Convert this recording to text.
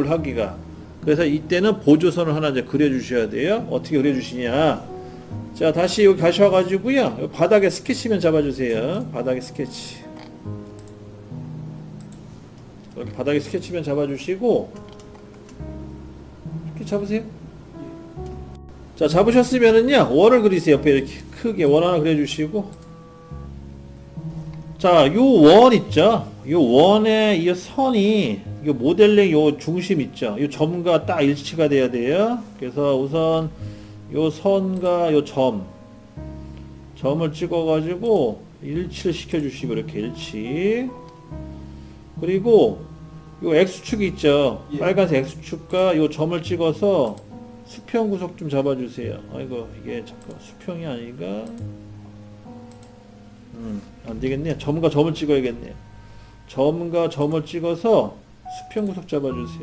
을 하기가. 그래서 이때는 보조선을 하나 이제 그려주셔야 돼요. 어떻게 그려주시냐. 자, 다시 여기 가셔가지고요. 바닥에 스케치면 잡아주세요. 바닥에 스케치. 여기 바닥에 스케치면 잡아주시고, 이렇게 잡으세요. 자, 잡으셨으면은요, 원을 그리세요. 옆에 이렇게 크게 원 하나 그려주시고, 자, 요 원 있죠? 요 원의 이 선이, 요 모델링 요 중심 있죠? 요 점과 딱 일치가 돼야 돼요. 그래서 우선 요 선과 요 점, 점을 찍어가지고 일치를 시켜주시고, 이렇게 일치. 그리고 요 X축이 있죠? 예. 빨간색 X축과 요 점을 찍어서 수평 구속 좀 잡아주세요. 아이고, 이게 잠깐 수평이 아닌가? 음, 안 되겠네요. 점과 점을 찍어야겠네요. 점과 점을 찍어서 수평 구속 잡아주세요.